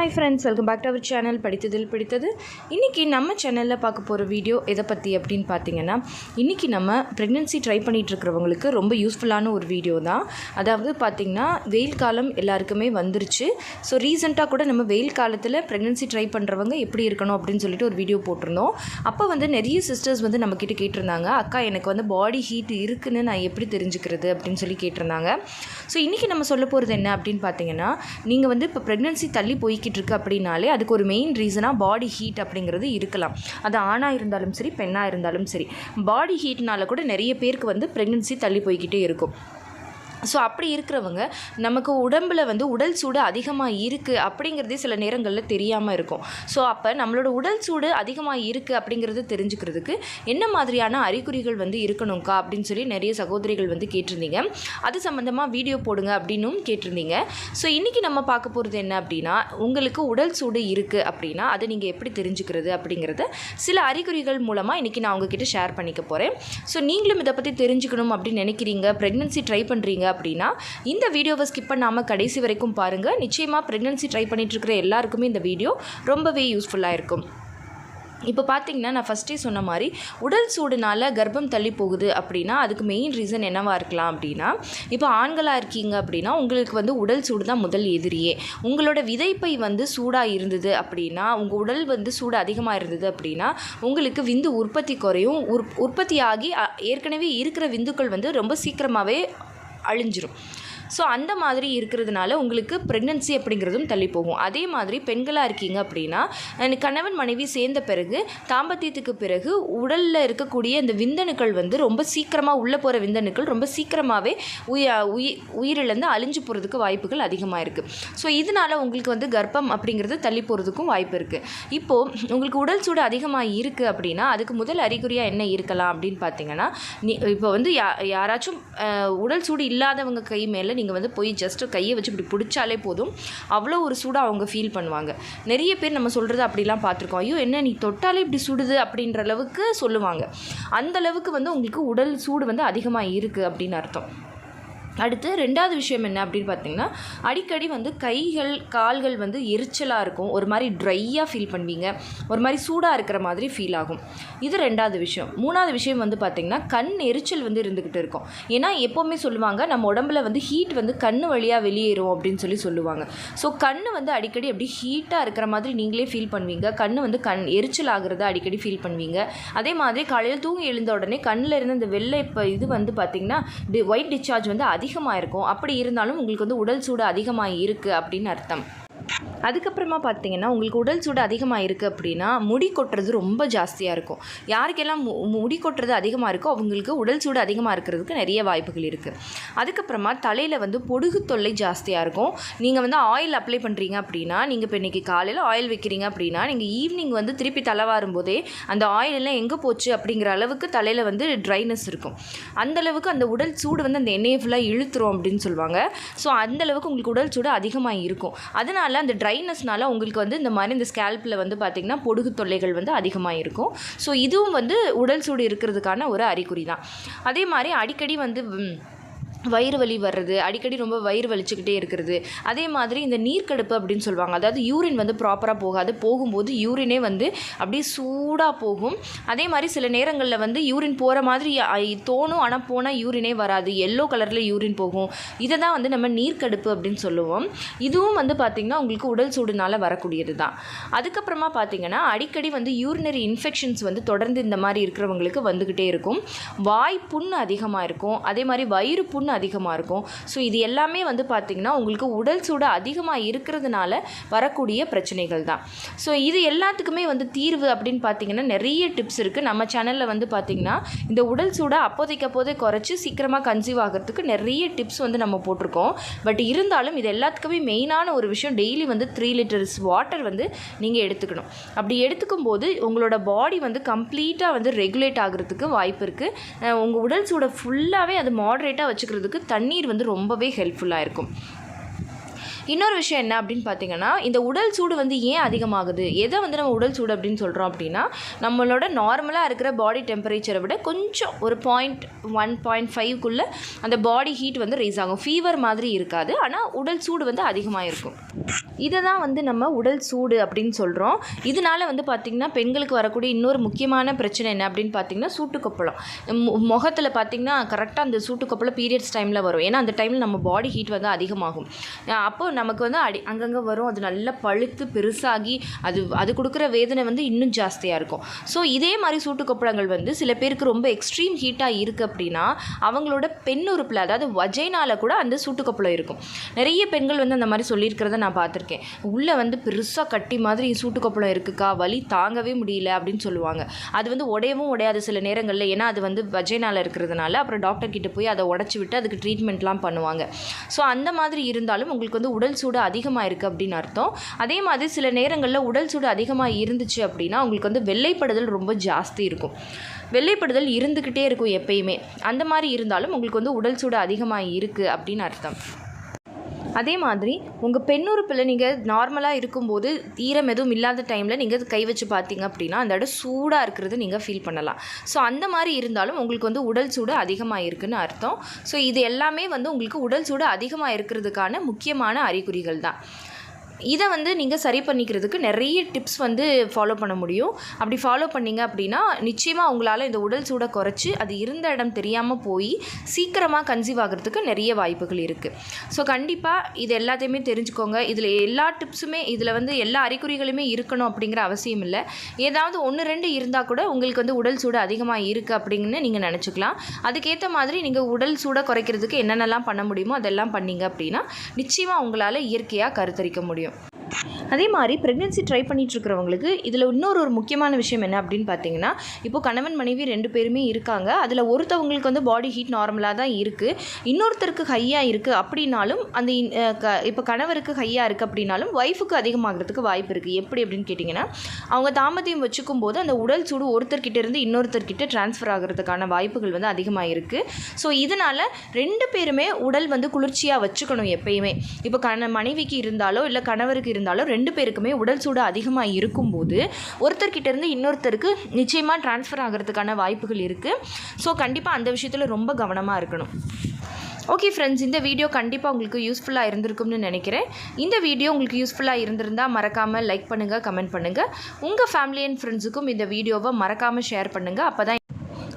Hi friends welcome back to our channel படித்ததில் பிடித்தது இன்றைக்கி நம்ம சேனலில் பார்க்க போகிற வீடியோ எதை பற்றி அப்படின்னு பார்த்தீங்கன்னா இன்றைக்கி நம்ம ப்ரெக்னென்சி ட்ரை பண்ணிகிட்டு இருக்கிறவங்களுக்கு ரொம்ப யூஸ்ஃபுல்லான ஒரு வீடியோ தான். அதாவது பார்த்திங்கன்னா வெயில் காலம் எல்லாருக்குமே வந்துருச்சு. ஸோ ரீசெண்டாக கூட நம்ம வெயில் காலத்தில் ப்ரெக்னென்சி ட்ரை பண்ணுறவங்க எப்படி இருக்கணும் அப்படின்னு சொல்லிட்டு ஒரு வீடியோ போட்டிருந்தோம். அப்போ வந்து நிறைய சிஸ்டர்ஸ் வந்து நம்மக்கிட்ட கேட்டிருந்தாங்க. அக்கா எனக்கு வந்து பாடி ஹீட் இருக்குன்னு நான் எப்படி தெரிஞ்சுக்கிறது? அப்படின்னு சொல்லி கேட்டிருந்தாங்க. ஸோ இன்றைக்கி நம்ம சொல்ல போகிறது என்ன அப்படின்னு பார்த்தீங்கன்னா நீங்கள் வந்து இப்போ ப்ரெக்னென்சி தள்ளி போய்க்கு இருக்குது அப்படின்னாலே அதுக்கு ஒரு மெயின் ரீசனாக பாடி ஹீட் அப்படிங்கிறது இருக்கலாம். அது ஆணாக இருந்தாலும் சரி பெண்ணாக இருந்தாலும் சரி. பாடி ஹீட்னால கூட நிறைய பேருக்கு வந்து ப்ரெக்னென்சி தள்ளி போய்கிட்டே இருக்கும். ஸோ அப்படி இருக்கிறவங்க நமக்கு உடம்பில் வந்து உடல் சூடு அதிகமாக இருக்குது அப்படிங்கிறதே சில நேரங்களில் தெரியாமல் இருக்கும். ஸோ அப்போ நம்மளோட உடல் சூடு அதிகமாக இருக்குது அப்படிங்கிறது தெரிஞ்சுக்கிறதுக்கு என்ன மாதிரியான அறிகுறிகள் வந்து இருக்கணும்க்கா அப்படின்னு சொல்லி நிறைய சகோதரிகள் வந்து கேட்டிருந்தீங்க. அது சம்மந்தமாக வீடியோ போடுங்க அப்படின்னும் கேட்டிருந்தீங்க. ஸோ இன்றைக்கி நம்ம பார்க்க போகிறது என்ன அப்படின்னா உங்களுக்கு உடல் சூடு இருக்குது அப்படின்னா அதை நீங்கள் எப்படி தெரிஞ்சுக்கிறது அப்படிங்கிறத சில அறிகுறிகள் மூலமாக இன்றைக்கி நான் உங்ககிட்ட ஷேர் பண்ணிக்க போகிறேன் ஸோ நீங்களும் இதை பற்றி தெரிஞ்சுக்கணும் அப்படின்னு நினைக்கிறீங்க ப்ரெக்னென்சி ட்ரை பண்ணுறீங்க அப்படின்னா இந்த வீடியோவை ஸ்கிப் பண்ணாமல் கடைசி வரைக்கும் பாருங்கள் நிச்சயமாக ப்ரெக்னன்சி ட்ரை பண்ணிட்டு இருக்கிற எல்லாருக்குமே இந்த வீடியோ ரொம்பவே யூஸ்ஃபுல்லாக இருக்கும். இப்போ பார்த்தீங்கன்னா நான் ஃபஸ்ட்டே சொன்ன மாதிரி உடல் சூடுனால கர்ப்பம் தள்ளி போகுது அப்படின்னா அதுக்கு மெயின் ரீசன் என்னவாக இருக்கலாம் அப்படின்னா இப்போ ஆண்களாக இருக்கீங்க அப்படின்னா உங்களுக்கு வந்து உடல் சூடு தான் முதல் எதிரியே. உங்களோட விதைப்பை வந்து சூடாக இருந்தது அப்படின்னா உங்கள் உடல் வந்து சூடு அதிகமாக இருந்தது அப்படின்னா உங்களுக்கு விந்து உற்பத்தி குறையும். உற் உற்பத்தியாகி ஏற்கனவே இருக்கிற விந்துக்கள் வந்து ரொம்ப சீக்கிரமாகவே அழிஞ்சிரும். ஸோ அந்த மாதிரி இருக்கிறதுனால உங்களுக்கு ப்ரெக்னென்சி அப்படிங்கிறதும் தள்ளி போகும். அதே மாதிரி பெண்களாக இருக்கீங்க அப்படின்னா கணவன் மனைவி சேர்ந்த பிறகு தாம்பத்தியத்துக்கு பிறகு உடலில் இருக்கக்கூடிய இந்த விந்தணுக்கள் வந்து ரொம்ப சீக்கிரமாக உள்ளே போகிற விந்தணுக்கள் ரொம்ப சீக்கிரமாகவே உய உயி உயிரிழந்து அழிஞ்சு போகிறதுக்கு வாய்ப்புகள் அதிகமாக இருக்குது ஸோ இதனால் உங்களுக்கு வந்து கர்ப்பம் அப்படிங்கிறது தள்ளி போகிறதுக்கும் வாய்ப்பு இருக்குது இப்போது உங்களுக்கு உடல் சூடு அதிகமாக இருக்குது அப்படின்னா அதுக்கு முதல் அறிகுறியாக என்ன இருக்கலாம் அப்படின்னு பார்த்தீங்கன்னா நீ இப்போ வந்து யா யாராச்சும் உடல் சூடு இல்லாதவங்க கை மேலே நீங்கள் வந்து போய் ஜஸ்ட்டு கையை வச்சு இப்படி பிடிச்சாலே போதும். அவ்வளோ ஒரு சூடாக அவங்க ஃபீல் பண்ணுவாங்க. நிறைய பேர் நம்ம சொல்கிறது அப்படிலாம் பார்த்துருக்கோம். ஐயோ என்ன நீ தொட்டாலே இப்படி சுடுது அப்படின்ற அளவுக்கு சொல்லுவாங்க. அந்த அளவுக்கு வந்து உங்களுக்கு உடல் சூடு வந்து அதிகமாக இருக்குது அப்படின்னு அர்த்தம். அடுத்து ரெண்டாவது விஷயம் என்ன அப்படின்னு பார்த்தீங்கன்னா அடிக்கடி வந்து கைகள் கால்கள் வந்து எரிச்சலாக இருக்கும். ஒரு மாதிரி ட்ரையாக ஃபீல் பண்ணுவீங்க. ஒரு மாதிரி சூடாக இருக்கிற மாதிரி ஃபீல் ஆகும். இது ரெண்டாவது விஷயம். மூணாவது விஷயம் வந்து பார்த்திங்கன்னா கண் எரிச்சல் வந்து இருந்துக்கிட்டு இருக்கும். ஏன்னா எப்போவுமே சொல்லுவாங்க நம்ம உடம்புல வந்து ஹீட் வந்து கண் வழியாக வெளியேறும் அப்படின்னு சொல்லி சொல்லுவாங்க. ஸோ கண் வந்து அடிக்கடி அப்படி ஹீட்டாக இருக்கிற மாதிரி நீங்களே ஃபீல் பண்ணுவீங்க. கண் வந்து கண் எரிச்சல் ஆகிறத அடிக்கடி ஃபீல் பண்ணுவீங்க. அதே மாதிரி காலையில் தூங்கி எழுந்த உடனே கண்ணில் இருந்து இந்த வெள்ளை இப்போ இது வந்து பார்த்திங்கன்னா டி ஒயிட் டிஸ்சார்ஜ் வந்து அதிகமாக இருக்கும் அப்படி இருந்தாலும் உங்களுக்கு வந்து உடல் சூடு அதிகமாக இருக்குது அப்படின்னு அர்த்தம். அதுக்கப்புறமா பார்த்தீங்கன்னா உங்களுக்கு உடல் சூடு அதிகமாக இருக்குது அப்படின்னா முடி கொட்டுறது ரொம்ப ஜாஸ்தியாக இருக்கும். யாருக்கெல்லாம் மு- முடி கொட்டுறது அதிகமாக இருக்கோ அவங்களுக்கு உடல் சூடு அதிகமாக இருக்கிறதுக்கு நிறைய வாய்ப்புகள் இருக்குது அதுக்கப்புறமா தலையில் வந்து பொடுகு தொல்லை ஜாஸ்தியாக இருக்கும். நீங்கள் வந்து ஆயில் அப்ளை பண்ணுறீங்க அப்படின்னா நீங்கள் இப்போ இன்றைக்கி காலையில் ஆயில் வைக்கிறீங்க அப்படின்னா நீங்கள் ஈவினிங் வந்து திருப்பி தலைவாரும் போதே அந்த ஆயில் எல்லாம் எங்கே போச்சு அப்படிங்கிற அளவுக்கு தலையில் வந்து ட்ரைனஸ் இருக்கும். அந்த அளவுக்கு அந்த உடல் சூடு வந்து அந்த எண்ணெயை ஃபுல்லாக இழுத்துரும் அப்படின்னு சொல்லுவாங்க. ஸோ அந்தளவுக்கு உங்களுக்கு உடல் சூடு அதிகமாக இருக்கும். அதனால அந்த ட்ரை ட்ரைனஸ்னால உங்களுக்கு வந்து இந்த மாதிரி இந்த ஸ்கேல்பில் வந்து பார்த்திங்கன்னா பொடுகு தொல்லைகள் வந்து அதிகமாக இருக்கும் ஸோ இதுவும் வந்து உடல் சூடு இருக்கிறதுக்கான ஒரு அறிகுறி தான் அதே மாதிரி அடிக்கடி வந்து வயிறு வலி வர்றது அடிக்கடி ரொம்ப வயிறு வலிச்சுக்கிட்டே இருக்கிறது. அதே மாதிரி இந்த நீர்க்கடுப்பு அப்படின்னு சொல்லுவாங்க. அதாவது யூரின் வந்து ப்ராப்பராக போகாது. போகும்போது யூரினே வந்து அப்படியே சூடாக போகும். அதே மாதிரி சில நேரங்களில் வந்து யூரின் போகிற மாதிரி தோணும். ஆனால் போனால் யூரினே வராது. எல்லோ கலரில் யூரின் போகும். இதை தான் வந்து நம்ம நீர்க்கடுப்பு அப்படின்னு சொல்லுவோம். இதுவும் வந்து பார்த்திங்கன்னா உங்களுக்கு உடல் சூடுனால வரக்கூடியது தான். அதுக்கப்புறமா பார்த்திங்கன்னா அடிக்கடி வந்து யூரினரி இன்ஃபெக்ஷன்ஸ் வந்து தொடர்ந்து இந்த மாதிரி இருக்கிறவங்களுக்கு வந்துக்கிட்டே இருக்கும். வாய் புண் அதிகமாக இருக்கும். அதே மாதிரி வயிறு புண் அதிகமாக இருக்கும். ஸோ இது எல்லாமே வந்து பார்த்திங்கன்னா உங்களுக்கு உடல் சூடு அதிகமாக இருக்கிறதுனால வரக்கூடிய பிரச்சனைகள் தான். ஸோ இது எல்லாத்துக்குமே வந்து தீர்வு அப்படின்னு பார்த்தீங்கன்னா நிறைய டிப்ஸ் இருக்குது நம்ம சேனலில் வந்து பார்த்திங்கன்னா இந்த உடல் சூடை அப்போதைக்கு அப்போதே குறைச்சி சீக்கிரமாக கன்சீவ் ஆகிறதுக்கு நிறைய டிப்ஸ் வந்து நம்ம போட்டிருக்கோம். பட் இருந்தாலும் இது எல்லாத்துக்குமே மெயினான ஒரு விஷயம் டெய்லி வந்து த்ரீ லிட்டர்ஸ் வாட்டர் வந்து நீங்கள் எடுத்துக்கணும். அப்படி எடுத்துக்கும் போது உங்களோட பாடி வந்து கம்ப்ளீட்டாக வந்து ரெகுலேட் ஆகிறதுக்கு வாய்ப்பு இருக்குது உங்கள் உடல் சூடை ஃபுல்லாகவே அது மாடரேட்டாக பண்ணுறதுக்கு தண்ணீர் வந்து ரொம்பவே ஹெல்ப்ஃபுல்லாக இருக்கும். இன்னொரு விஷயம் என்ன அப்படின்னு பார்த்தீங்கன்னா இந்த உடல் சூடு வந்து ஏன் அதிகமாகுது? எதை வந்து நம்ம உடல் சூடு அப்படின்னு சொல்கிறோம் அப்படின்னா நம்மளோட நார்மலாக இருக்கிற பாடி டெம்பரேச்சரை விட கொஞ்சம் ஒரு பாயிண்ட் ஒன் பாயிண்ட் ஃபைவ்க்குள்ளே அந்த பாடி ஹீட் வந்து ரைஸ் ஆகும். ஃபீவர் மாதிரி இருக்காது. ஆனால் உடல் சூடு வந்து அதிகமாக இருக்கும். இதை தான் வந்து நம்ம உடல் சூடு அப்படின்னு சொல்கிறோம் இதனால வந்து பார்த்திங்கன்னா பெண்களுக்கு வரக்கூடிய இன்னொரு முக்கியமான பிரச்சனை என்ன அப்படின்னு பார்த்தீங்கன்னா சூட்டுக்கொப்பளம். முகத்தில் பார்த்திங்கன்னா கரெக்டாக அந்த சூட்டுக்கொப்பளம் பீரியட்ஸ் டைமில் வரும். ஏன்னா அந்த டைமில் நம்ம பாடி ஹீட் வந்து அதிகமாகும். அப்போது நமக்கு வந்து அடி அங்கங்கே வரும். அது நல்லா பழுத்து பெருசாகி அது அது கொடுக்குற வேதனை வந்து இன்னும் ஜாஸ்தியாக இருக்கும். ஸோ இதே மாதிரி சூட்டுக்கொப்பளங்கள் வந்து சில பேருக்கு ரொம்ப எக்ஸ்ட்ரீம் ஹீட்டாக இருக்குது அப்படின்னா அவங்களோட பெண் உறுப்பில் அதாவது வஜைனால் கூட அந்த சூட்டுக்கொப்பளம் இருக்கும். நிறைய பெண்கள் வந்து அந்த மாதிரி சொல்லியிருக்கிறத நான் பார்த்துருக்கேன். உள்ளே வந்து பெருசாக கட்டி மாதிரி சூட்டுக்கொப்பளம் இருக்குக்கா வலி தாங்கவே முடியல அப்படின்னு சொல்லுவாங்க. அது வந்து உடையவும் உடையாது சில நேரங்களில். ஏன்னா அது வந்து வஜைனால் இருக்கிறதுனால அப்புறம் டாக்டர் கிட்ட போய் அதை உடச்சி விட்டு அதுக்கு ட்ரீட்மெண்ட்லாம் பண்ணுவாங்க. ஸோ அந்த மாதிரி இருந்தாலும் உங்களுக்கு வந்து உடல் சூடு அதிகமாக இருக்குது அப்படின்னு அர்த்தம். அதே மாதிரி சில நேரங்களில் உடல் சூடு அதிகமாக இருந்துச்சு அப்படின்னா உங்களுக்கு வந்து வெள்ளைப்படுதல் ரொம்ப ஜாஸ்தி இருக்கும். வெள்ளைப்படுதல் இருந்துக்கிட்டே இருக்கும் எப்பயுமே. அந்த மாதிரி இருந்தாலும் உங்களுக்கு வந்து உடல் சூடு அதிகமாக இருக்குது அப்படின்னு அர்த்தம். அதே மாதிரி உங்கள் பெண்ணுறுப்பில் நீங்கள் நார்மலாக இருக்கும்போது ஈரம் எதுவும் இல்லாத டைமில் நீங்கள் கை வச்சு பார்த்தீங்க அப்படின்னா அந்த இடம் சூடாக இருக்கிறது நீங்கள் ஃபீல் பண்ணலாம். ஸோ அந்த மாதிரி இருந்தாலும் உங்களுக்கு வந்து உடல் சூடு அதிகமாக இருக்குன்னு அர்த்தம். ஸோ இது எல்லாமே வந்து உங்களுக்கு உடல் சூடு அதிகமாக இருக்கிறதுக்கான முக்கியமான அறிகுறிகள் தான். இதை வந்து நீங்கள் சரி பண்ணிக்கிறதுக்கு நிறைய டிப்ஸ் வந்து ஃபாலோ பண்ண முடியும். அப்படி ஃபாலோ பண்ணிங்க அப்படின்னா நிச்சயமாக உங்களால் இந்த உடல் சூடை குறைச்சி அது இருந்த இடம் தெரியாமல் போய் சீக்கிரமாக கன்சீவ் ஆகிறதுக்கு நிறைய வாய்ப்புகள் இருக்குது ஸோ கண்டிப்பாக இது எல்லாத்தையுமே தெரிஞ்சுக்கோங்க. இதில் எல்லா டிப்ஸுமே இதில் வந்து எல்லா அறிகுறிகளுமே இருக்கணும் அப்படிங்கிற அவசியம் இல்லை. ஏதாவது ஒன்று ரெண்டு இருந்தால் கூட உங்களுக்கு வந்து உடல் சூடு அதிகமாக இருக்குது அப்படின்னு நீங்கள் நினச்சிக்கலாம். அதுக்கேற்ற மாதிரி நீங்கள் உடல் சூடை குறைக்கிறதுக்கு என்னென்னலாம் பண்ண முடியுமோ அதெல்லாம் பண்ணீங்க அப்படின்னா நிச்சயமாக உங்களால் இயற்கையாக கருத்தரிக்க முடியும். அதே மாதிரி ப்ரெக்னென்சி ட்ரை பண்ணிட்டு இருக்கிறவங்களுக்கு இதில் இன்னொரு ஒரு முக்கியமான விஷயம் என்ன அப்படின்னு பார்த்தீங்கன்னா இப்போ கணவன் மனைவி ரெண்டு பேருமே இருக்காங்க. அதில் ஒருத்தவங்களுக்கு வந்து பாடி ஹீட் நார்மலாக தான் இருக்குது இன்னொருத்தருக்கு ஹையாக இருக்குது அப்படின்னாலும் அந்த இன்- க இப்போ கணவருக்கு ஹையாக இருக்குது அப்படின்னாலும் ஒய்ஃபுக்கு அதிகமாகிறதுக்கு வாய்ப்பு இருக்குது எப்படி அப்படின்னு கேட்டிங்கன்னா அவங்க தாமதியம் வச்சுக்கும் போது அந்த உடல் சூடு ஒருத்தர்கிட்ட இருந்து இன்னொருத்தர்கிட்ட ட்ரான்ஸ்ஃபர் ஆகிறதுக்கான வாய்ப்புகள் வந்து அதிகமாக இருக்குது ஸோ இதனால் ரெண்டு பேருமே உடல் வந்து குளிர்ச்சியாக வச்சுக்கணும் எப்பயுமே. இப்போ கண மனைவிக்கு இருந்தாலோ இல்லை கணவருக்கு இருந்தாலோ ரெண்டு ரெண்டு பேருக்குமே உடல் சூடு அதிகமாக இருக்கும்போது ஒருத்தர்கிட்ட இருந்து இன்னொருத்தருக்கு நிச்சயமாக ட்ரான்ஸ்ஃபர் ஆகிறதுக்கான வாய்ப்புகள் இருக்குது ஸோ கண்டிப்பாக அந்த விஷயத்தில் ரொம்ப கவனமாக இருக்கணும். ஓகே ஃப்ரெண்ட்ஸ் இந்த வீடியோ கண்டிப்பாக உங்களுக்கு யூஸ்ஃபுல்லாக இருந்திருக்கும்னு நினைக்கிறேன். இந்த வீடியோ உங்களுக்கு யூஸ்ஃபுல்லாக இருந்திருந்தால் மறக்காமல் லைக் பண்ணுங்கள் கமெண்ட் பண்ணுங்கள் உங்கள் ஃபேமிலி அண்ட் ஃப்ரெண்ட்ஸுக்கும் இந்த வீடியோவை மறக்காமல் ஷேர் பண்ணுங்கள் அப்போ தான்